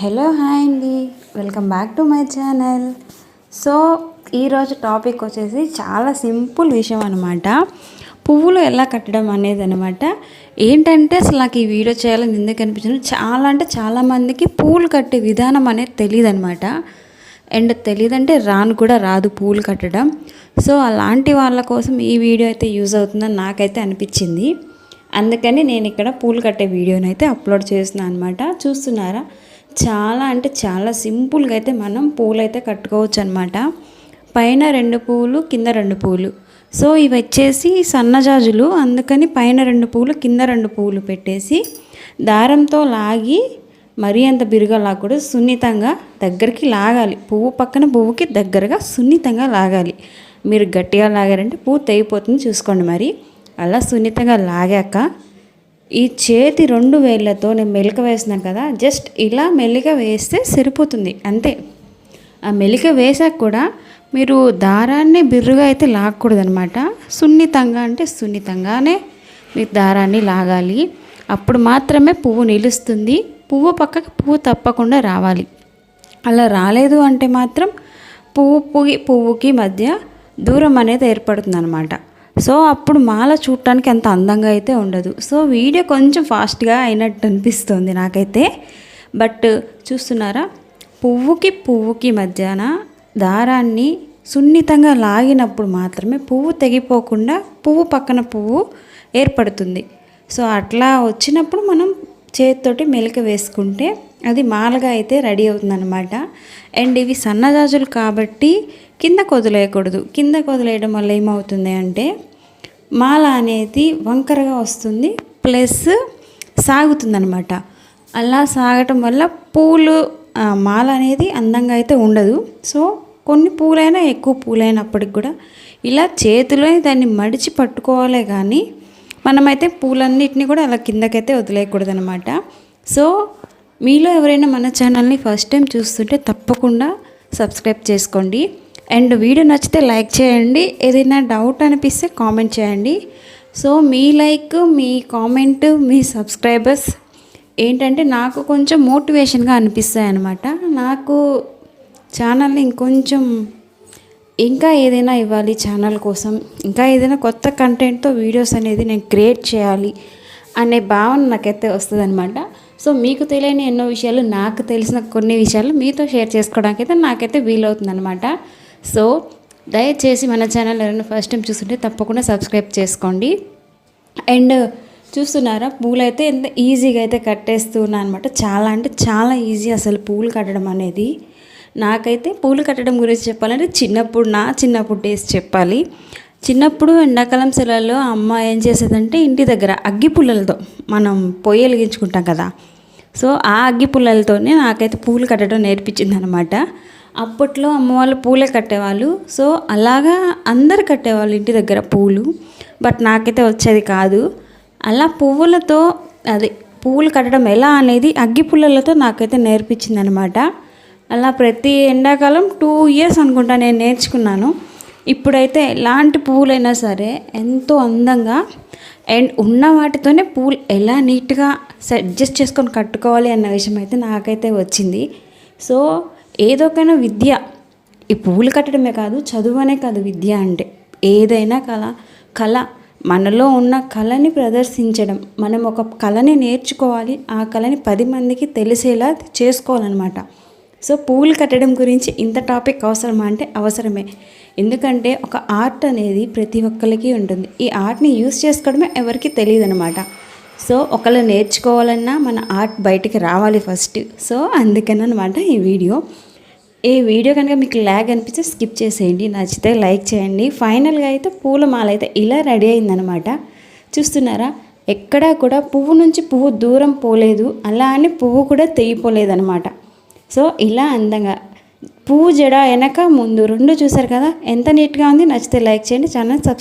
Hello hi అండి welcome back to my channel so ఈరోజు topic వచ్చేసి చాలా సింపుల్ విషయం అనమాట పువ్వులు ఎలా కట్టడం అనేది అనమాట ఏంటంటే అసలు నాకు ఈ వీడియో చేయాలని ఎందుకు అనిపించింది చాలా అంటే చాలామందికి పూలు కట్టే విధానం అనేది తెలియదు అనమాట అండ్ తెలియదంటే రాను కూడా రాదు పూలు కట్టడం. సో అలాంటి వాళ్ళ కోసం ఈ వీడియో అయితే యూజ్ అవుతుందని నాకైతే అనిపించింది. అందుకని నేను ఇక్కడ పూలు కట్టే వీడియోని అయితే అప్లోడ్ చేస్తున్నాను అనమాట చూస్తున్నారా? చాలా అంటే చాలా సింపుల్గా అయితే మనం పూలు అయితే కట్టుకోవచ్చు అనమాట పైన రెండు పూలు కింద రెండు పూలు. సో ఇవి వచ్చేసి సన్నజాజులు అందుకని పైన రెండు పూలు కింద రెండు పూలు పెట్టేసి దారంతో లాగి మరీ అంత బిరుగా లాగకూడదు. సున్నితంగా దగ్గరికి లాగాలి. పువ్వు పక్కన పువ్వుకి దగ్గరగా సున్నితంగా లాగాలి. మీరు గట్టిగా లాగారంటే పువ్వు తెగిపోతుంది చూసుకోండి మరి. అలా సున్నితంగా లాగాక ఈ చేతి రెండు వేళ్ళతో నేను మెలిక వేసినాను కదా జస్ట్ ఇలా మెల్లిక వేస్తే సరిపోతుంది అంతే. ఆ మెలిక వేసాక కూడా మీరు దారాన్ని బిర్రుగా అయితే లాగకూడదనమాట సున్నితంగా అంటే సున్నితంగానే మీరు దారాన్ని లాగాలి. అప్పుడు మాత్రమే పువ్వు నిలుస్తుంది పువ్వు పక్కకు పువ్వు తప్పకుండా రావాలి. అలా రాలేదు అంటే మాత్రం పువ్వు పువ్వు పువ్వుకి మధ్య దూరం అనేది ఏర్పడుతుంది అనమాట సో అప్పుడు మాల చూడటానికి అంత అందంగా అయితే ఉండదు. సో వీడియో కొంచెం ఫాస్ట్గా అయినట్టు అనిపిస్తుంది నాకైతే. బట్ చూస్తున్నారా? పువ్వుకి పువ్వుకి మధ్యాహ్న దారాన్ని సున్నితంగా లాగినప్పుడు మాత్రమే పువ్వు తెగిపోకుండా పువ్వు పక్కన పువ్వు ఏర్పడుతుంది. సో అట్లా వచ్చినప్పుడు మనం చేతితోటి మెలిక వేసుకుంటే అది మాలగా అయితే రెడీ అవుతుంది అనమాట అండ్ ఇవి సన్నజాజులు కాబట్టి కిందకు వదిలేయకూడదు కింద వదిలేయడం వల్ల ఏమవుతుంది అంటే మాల అనేది వంకరగా వస్తుంది ప్లస్ సాగుతుందనమాట అలా సాగటం వల్ల పూలు మాల అనేది అందంగా అయితే ఉండదు. సో కొన్ని పూలైనా ఎక్కువ పూలైనప్పటికి కూడా ఇలా చేతిలో దాన్ని మడిచి పట్టుకోవాలే కానీ మనమైతే పూలన్నిటిని కూడా అలా కిందకైతే వదిలేయకూడదు అనమాట సో మీలో ఎవరైనా మన ఛానల్ని ఫస్ట్ టైం చూస్తుంటే తప్పకుండా సబ్స్క్రైబ్ చేసుకోండి. అండ్ వీడియో నచ్చితే లైక్ చేయండి. ఏదైనా డౌట్ అనిపిస్తే కామెంట్ చేయండి. సో మీ లైక్ మీ కామెంట్ మీ సబ్స్క్రైబర్స్ ఏంటంటే నాకు కొంచెం మోటివేషన్గా అనిపిస్తాయి అనమాట నాకు ఛానల్ని ఇంకొంచెం ఇంకా ఏదైనా ఇవ్వాలి ఛానల్ కోసం. ఇంకా ఏదైనా కొత్త కంటెంట్తో వీడియోస్ అనేది నేను క్రియేట్ చేయాలి అనే భావన నాకైతే వస్తుంది అనమాట సో మీకు తెలియని ఎన్నో విషయాలు నాకు తెలిసిన కొన్ని విషయాలు మీతో షేర్ చేసుకోవడానికి అయితే నాకైతే వీలవుతుంది అనమాట సో దయచేసి మన ఛానల్ ఎవరైనా ఫస్ట్ టైం చూస్తుంటే తప్పకుండా సబ్స్క్రైబ్ చేసుకోండి. అండ్ చూస్తున్నారా పూలు అయితే ఎంత ఈజీగా అయితే కట్టేస్తున్నా అనమాట చాలా అంటే చాలా ఈజీ అసలు పూలు కట్టడం అనేది. నాకైతే పూలు కట్టడం గురించి చెప్పాలంటే చిన్నప్పుడు నా చిన్నప్పుడు డేస్ చెప్పాలి. చిన్నప్పుడు ఎండాకాలం సెలవుల్లో అమ్మ ఏం చేసేదంటే ఇంటి దగ్గర అగ్గి పుల్లలతో మనం పొయ్యి వెలిగించుకుంటాం కదా. సో ఆ అగ్గి పుల్లలతోనే నాకైతే పూలు కట్టడం నేర్పించింది అనమాట అప్పట్లో అమ్మ వాళ్ళు పూలే కట్టేవాళ్ళు. సో అలాగా అందరు కట్టేవాళ్ళు ఇంటి దగ్గర పూలు. బట్ నాకైతే వచ్చేది కాదు. అలా పువ్వులతో అది పువ్వులు కట్టడం ఎలా అనేది అగ్గి పుల్లలతో నాకైతే నేర్పించింది అనమాట అలా ప్రతి ఎండాకాలం టూ ఇయర్స్ అనుకుంటా నేను నేర్చుకున్నాను. ఇప్పుడైతే ఎలాంటి పువ్వులైనా సరే ఎంతో అందంగా అండ్ ఉన్న వాటితోనే పూలు ఎలా నీట్గా అడ్జస్ట్ చేసుకొని కట్టుకోవాలి అన్న విషయం అయితే నాకైతే వచ్చింది. సో ఏదొకైనా విద్య. ఈ పువ్వులు కట్టడమే కాదు చదువు అనే కాదు విద్య అంటే. ఏదైనా కళ కళ. మనలో ఉన్న కళని ప్రదర్శించడం. మనం ఒక కళని నేర్చుకోవాలి. ఆ కళని పది మందికి తెలిసేలా చేసుకోవాలన్నమాట. సో పువ్వులు కట్టడం గురించి ఇంత టాపిక్ అవసరమా అంటే అవసరమే. ఎందుకంటే ఒక ఆర్ట్ అనేది ప్రతి ఒక్కరికి ఉంటుంది. ఈ ఆర్ట్ని యూస్ చేసుకోవడమే ఎవరికి తెలియదు అనమాట సో ఒకళ్ళు నేర్చుకోవాలన్నా మన ఆర్ట్ బయటికి రావాలి ఫస్ట్. సో అందుకని అనమాట ఈ వీడియో. ఈ వీడియో కనుక మీకు ల్యాగ్ అనిపిస్తే స్కిప్ చేసేయండి. నచ్చితే లైక్ చేయండి. ఫైనల్గా అయితే పూల మాల అయితే ఇలా రెడీ అయిందనమాట చూస్తున్నారా? ఎక్కడా కూడా పువ్వు నుంచి పువ్వు దూరం పోలేదు. అలా అని పువ్వు కూడా తెగిపోలేదనమాట సో ఇలా అందంగా పువ్వు జడ వెనక ముందు రెండు చూసారు కదా? ఎంత నీట్గా ఉంది? నచ్చితే లైక్ చేయండి. Channel subscribe